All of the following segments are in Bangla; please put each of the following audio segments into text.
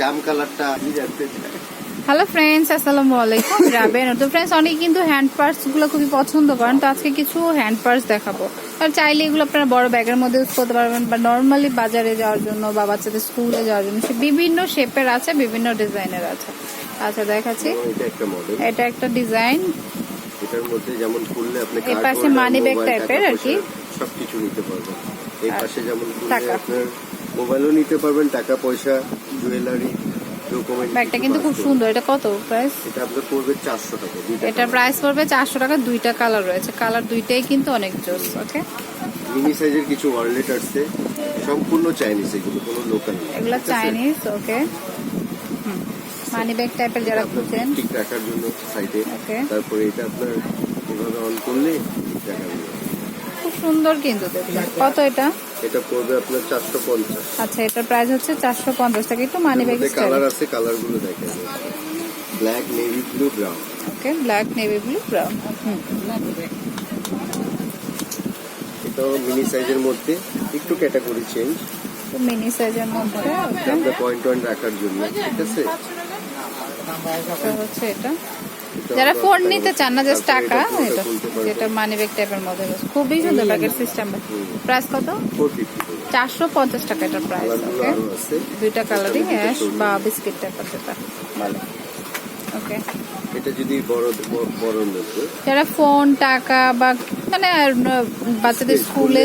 জাম কালারটা হ্যালো ফ্রেন্ডস আসসালামু আলাইকুম। রাবেন তো ফ্রেন্ডস অনেকে কিন্তু হ্যান্ড পার্সগুলো খুবই পছন্দ করেন তো আজকে কিছু হ্যান্ড পার্স দেখাবো। আর চাইলে এগুলো আপনারা বড় ব্যাগের মধ্যে ইউজ করতে পারবেন বা নর্মালি বাজারে যাওয়ার জন্য বা বাচ্চাদের স্কুলে যাওয়ার জন্য। বিভিন্ন শেপের আছে বিভিন্ন ডিজাইনের আছে। আচ্ছা দেখাচ্ছি। এটা একটা ডিজাইন এটার মধ্যে যেমন খুললে আপনি এর পাশে type এর টাকা আর কি। সবকিছু নিতে পারবেন। এই পাশে যেমন খুললে টাকা। আপনার মোবাইলও নিতে পারবেন টাকা পয়সা জুয়েলারি ব্যাগটা কিন্তু খুব সুন্দর। এটা কত প্রাইস এটা আপনার পড়বে চারশো টাকা এটা প্রাইস পড়বে চারশো টাকা দুইটা কালার রয়েছে। কালার দুইটাই কিন্তু অনেক জোস ওকে মিনি সাইজের কিছু ওয়ারলেট আসছে সম্পূর্ণ চাইনিজ এগুলো কোনো লোকাল এগুলো চাইনিজ ওকে মানি ব্যাগ টাইপের যারা খুঁজছেন ঠিক রাখার জন্য সাইডে Okay. তারপরে এটা আপনার এভাবে অন করলে ঠিক রাখা খুব সুন্দর কিন্তু কত এটা? এটা পড়বে আপনার চারশো পঞ্চাশ। আচ্ছা এটার প্রাইস হচ্ছে চারশো পঞ্চাশ টাকা। একটু মানি ব্যাগ কালার আছে কালারগুলো দেখেন। Black navy blue brown okay black navy blue brown এটাও মিনি সাইজের মধ্যে একটু ক্যাটাগরি চেঞ্জ তো মিনি সাইজের মধ্যে আপনার পয়েন্ট পয়েন্ট রাখার জন্য ঠিক আছে? হচ্ছে এটা। যারা ফোন নিতে চান না জাস্ট টাকা, এটা, যেটা মানি ব্যাগ টাইপের মধ্যে। খুবই সুন্দর ব্যাগের সিস্টেম প্রাইস কত? চারশো পঞ্চাশ টাকা এটার প্রাইস ওকে দুইটা কালারিং অ্যাশ বা বিস্কিট টাইপের যেটা, বলে। ওকে। এটা যদি বড় বড় মধ্যে যারা ফোন টাকা বা মানে বাচ্চাদের স্কুলে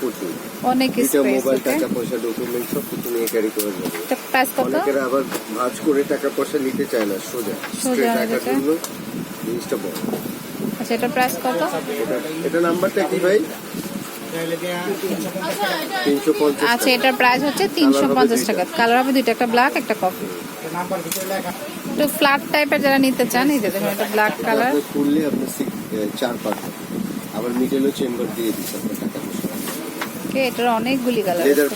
প্রচুর। অনেক স্পেস মোবাইল টাকা পয়সা ডকুমেন্ট সব কিছু নিয়ে ক্যারি করা যাবে। এটা প্রাইস কত? অনেকেরা আবার ভাঁজ করে টাকা পয়সা নিতে চায় না সোজা। সোজা। জন্য জিনিসটা বড়। আচ্ছা এটা প্রাইস কত? এটা নাম্বারটা কি ভাই? আচ্ছা এটার প্রাইস হচ্ছে তিনশো পঞ্চাশ টাকা। কালার হবে দুইটা একটা ব্ল্যাক একটা কফি একটু ফ্ল্যাট টাইপের যারা নিতে চান এই দেখুন এটা ব্ল্যাক কালার খুললে এ, চার আবার মিডলেও চেম্বার দিয়ে দিচ্ছে আপনার টাকা ওকে এটার অনেকগুলি কালার লেদার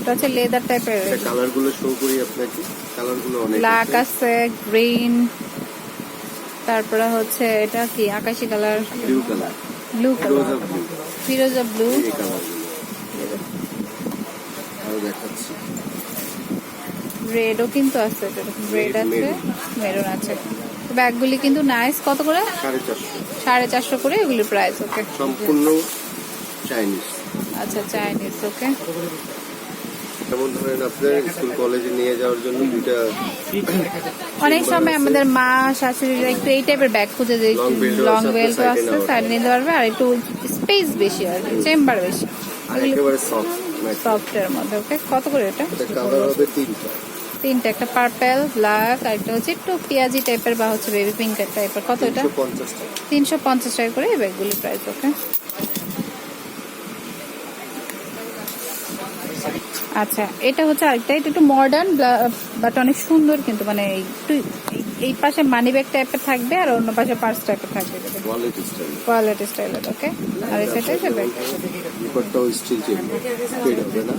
এটা হচ্ছে লেদার টাইপের কালারগুলো শো করি আপনাকে। কালারগুলো অনেক ব্ল্যাক আছে। গ্রিন তারপরে হচ্ছে এটা কি? আকাশি colour blue colour blue colour ফিরোজা ব্লু রেডও কিন্তু আছে রেড আছে মেরুন আছে। ব্যাগগুলি কিন্তু নাইস কত করে? সাড়ে চারশো। করে এগুলির প্রাইস ওকে সম্পূর্ণ চাইনিজ আচ্ছা চাইনিজ ওকে যেমন ধরেন আপনার স্কুল কলেজে নিয়ে যাওয়ার জন্য দুইটা অনেক সময় আমাদের মা শাশুড়িরা একটু এই টাইপের ব্যাগ খুঁজে যে Long belt ও লং বেল্ট আছে নিতে পারবে আর একটু স্পেস বেশি আর কি চেম্বার বেশি। একেবারে সফট সফটের মধ্যে ওকে কত করে এটা? এটা কালার হবে তিনটা। তিনটা একটা পার্পেল ব্ল্যাক আর একটা হচ্ছে একটু পেঁয়াজি টাইপের বা হচ্ছে বেবি পিঙ্ক টাইপের কত এটা? তিনশো পঞ্চাশ টাকা। করে এই ব্যাগগুলি প্রাইস ওকে আচ্ছা এটা হচ্ছে আরেকটা এটা একটু মডার্ন বাট অনেক সুন্দর কিন্তু মানে একটু এই- পাশে মানি ব্যাগ টাইপের থাকবে আর অন্য পাশে পার্স টাইপের থাকবে। স্টাইল কোয়ালিটি স্টাইলের ওকে আর এই সেটাই সে ব্যাগ। ব্যাপারটাও স্টিল চেম্বার ফেড হবে না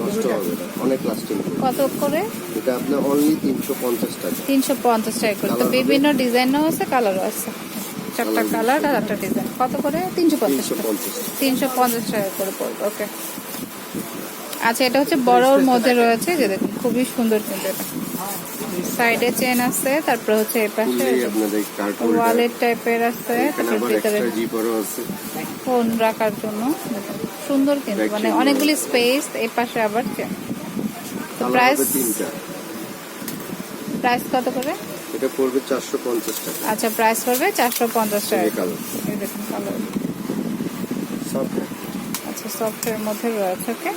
নষ্ট হবে না অনেক লাস্টিং কত করে? এটা আপনার অনলি তিনশো পঞ্চাশ টাকা। তিনশো পঞ্চাশ টাকা করে। তো বিভিন্ন ডিজাইনও আছে কালারও আছে। চারটা কালার আর একটা ডিজাইন কত করে? তিনশো পঞ্চাশ তিনশো টাকা। পঞ্চাশ তিনশো পঞ্চাশ টাকা করে পড়বে ওকে আচ্ছা এটা হচ্ছে বড়োর মধ্যে রয়েছে যে দেখুন খুবই সুন্দর কিন্তু এটা। সাইডে চেন আছে তারপর হচ্ছে এই পাশে ওয়ালেট টাইপের আছে ভিতরে ফোন রাখার জন্য। সুন্দর কিন্তু মানে অনেকগুলি স্পেস এই পাশে আবার চেন। তো প্রাইস প্রাইস কত করে? এটা পড়বে চারশো পঞ্চাশ টাকা। আচ্ছা প্রাইস পড়বে চারশো পঞ্চাশ টাকা। এই এই দেখুন সফট আচ্ছা সফটের মধ্যে রয়েছে ওকে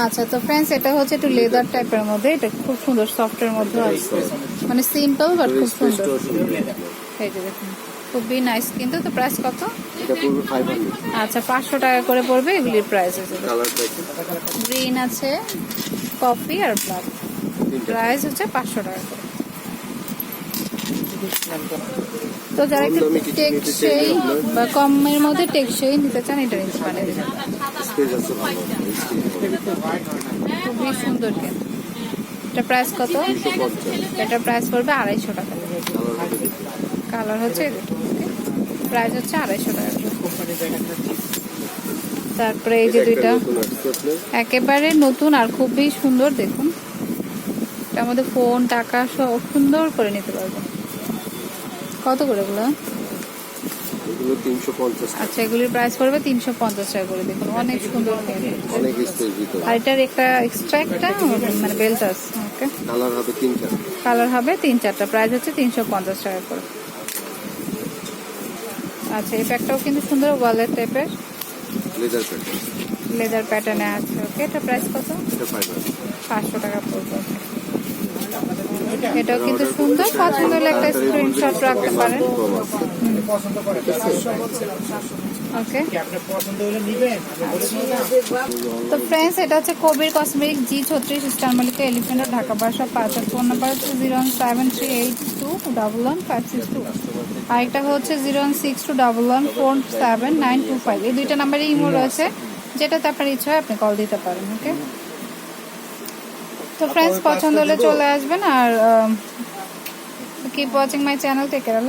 আচ্ছা তো ফ্রেন্ডস এটা হচ্ছে একটু লেদার টাইপের মধ্যে এটা খুব সুন্দর সফটের মধ্যে আছে মানে সিম্পল বাট খুব সুন্দর। এই যে দেখুন খুবই নাইস কিন্তু তো প্রাইস কত? আচ্ছা পাঁচশো টাকা করে পড়বে এগুলির প্রাইস আছে। গ্রিন আছে কফি আর ব্ল্যাক প্রাইস হচ্ছে পাঁচশো টাকা করে। তো যারা একটু টেকসই বা কমের মধ্যে টেকসই নিতে চান এটা নিতে পারেন খুবই সুন্দর কিন্তু এটা প্রাইস কত? এটা প্রাইস পড়বে আড়াইশো টাকা। কালার হচ্ছে প্রাইস হচ্ছে আড়াইশো টাকা। তারপরে এই যে দুইটা। একেবারে নতুন আর খুবই সুন্দর দেখুন। এটার মধ্যে ফোন টাকা সব সুন্দর করে নিতে পারব কত করে এগুলো? আচ্ছা এগুলির প্রাইস পড়বে তিনশো পঞ্চাশ টাকা করে দেখুন অনেক সুন্দর অনেক স্পেস ভিতরে। আর এটার একটা এক্সট্রা একটা মানে বেল্ট আছে ওকে কালার হবে তিনটা কালার হবে তিন চারটা প্রাইস হচ্ছে তিনশো পঞ্চাশ টাকা করে। আচ্ছা এই প্যাকটাও কিন্তু সুন্দর ওয়ালের টাইপের লেদার প্যাটার্ন লেদার প্যাটার্নে আছে ওকে এটা প্রাইস কত? এটা ফাইভ হান্ড্রেড পাঁচশো টাকা পড়বে। এটাও কিন্তু সুন্দর। পছন্দ হলে একটা স্ক্রিনশট রাখতে পারেন। ওকে। তো এটা হচ্ছে কবির জি ছত্রিশ phone number zero seven three eight two double one two আরেকটা হচ্ছে zero one six two double one four seven nine two five এই দুইটা ইমো রয়েছে। যেটাতে আপনার ইচ্ছা হয় আপনি কল দিতে পারেন, ওকে? তো ফ্রেন্ডস পছন্দ হলে চলে আসবেন আর keep watching my channel take care